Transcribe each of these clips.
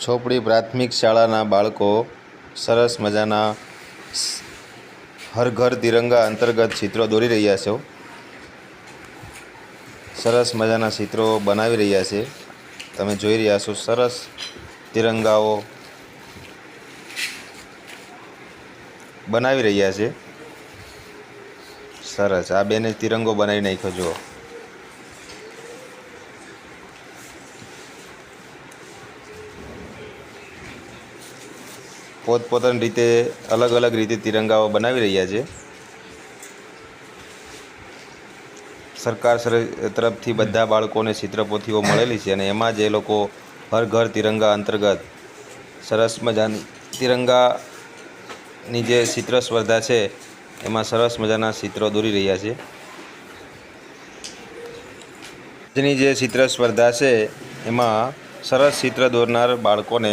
ચોપડી પ્રાથમિક શાળાના બાળકો સરસ મજાના હર ઘર તિરંગા અંતર્ગત ચિત્રો દોરી રહ્યા છો સરસ મજાના ચિત્રો બનાવી રહ્યા છે. તમે જોઈ રહ્યા છો સરસ તિરંગાઓ બનાવી રહ્યા છે. સરસ. આ બેને તિરંગો બનાવી નાખ્યો, જુઓ. પોતપોતાની રીતે અલગ અલગ રીતે તિરંગાઓ બનાવી રહ્યા છે. સરકાર તરફથી બધા બાળકોને ચિત્રપોથીઓ મળેલી છે અને એમાં જ લોકો હર ઘર તિરંગા અંતર્ગત સરસ મજાની, તિરંગાની જે ચિત્ર સ્પર્ધા છે, એમાં સરસ મજાના ચિત્રો દોરી રહ્યા છે. આજની જે ચિત્ર સ્પર્ધા છે, એમાં સરસ ચિત્ર દોરનાર બાળકોને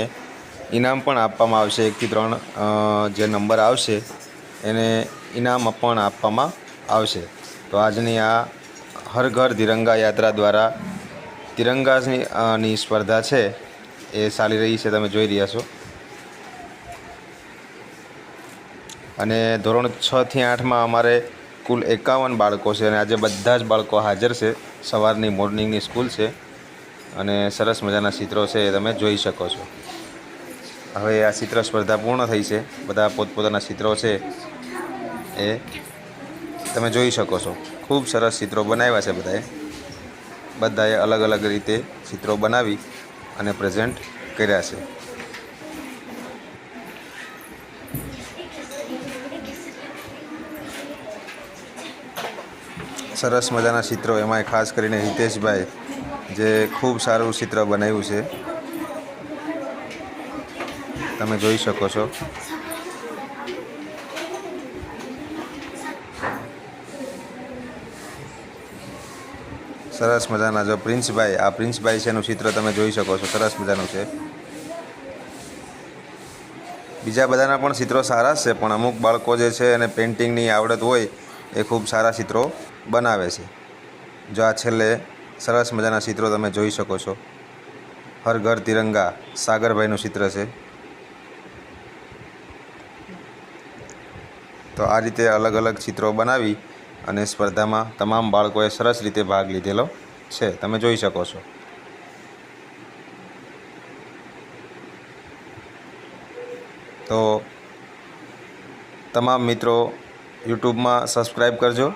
ઇનામ પણ આપવામાં આવશે એકથી ત્રણ જે નંબર આવશે, એને ઇનામ પણ આપવામાં આવશે. તો આજની આ હર ઘર તિરંગા યાત્રા દ્વારા તિરંગાની સ્પર્ધા છે, એ ચાલી રહી છે, તમે જોઈ રહ્યા છો. અને ધોરણ છથી આઠમાં અમારે કુલ એકાવન બાળકો છે અને આજે બધા જ બાળકો હાજર છે. સવારની મોર્નિંગની સ્કૂલ છે અને સરસ મજાના ચિત્રો છે, એ તમે જોઈ શકો છો. હવે આ ચિત્ર સ્પર્ધા પૂર્ણ થઈ છે. બધા પોતપોતાના ચિત્રો છે એ તમે જોઈ શકો છો. ખૂબ સરસ ચિત્રો બનાવ્યા છે બધાએ. બધાએ અલગ અલગ રીતે ચિત્રો બનાવી અને પ્રેઝન્ટ કર્યા છે. સરસ મજાના ચિત્રો એમાંય ખાસ કરીને હિતેશભાઈ, જે ખૂબ સારું ચિત્ર બનાવ્યું છે. તમે જોઈ શકો છો. સરસ મજાના જો પ્રિન્સભાઈ, આ પ્રિન્સભાઈ છે એનું ચિત્ર તમે જોઈ શકો છો. સરસ મજાનું છે. બીજા બધાના પણ ચિત્રો સારા છે, પણ અમુક બાળકો જે છે એને પેઇન્ટિંગની આવડત હોય, એ ખૂબ સારા ચિત્રો બનાવે છે. જો આ છેલ્લે સરસ મજાના ચિત્રો તમે જોઈ શકો છો. હર ઘર તિરંગા, સાગરભાઈનું ચિત્ર છે. તો આ રીતે અલગ અલગ ચિત્રો બનાવી અને સ્પર્ધામાં તમામ બાળકોએ સરસ રીતે ભાગ લીધેલો છે. તમે જોઈ શકો છો. તો તમામ મિત્રો યુટ્યુબમાં સબસ્ક્રાઈબ કરજો.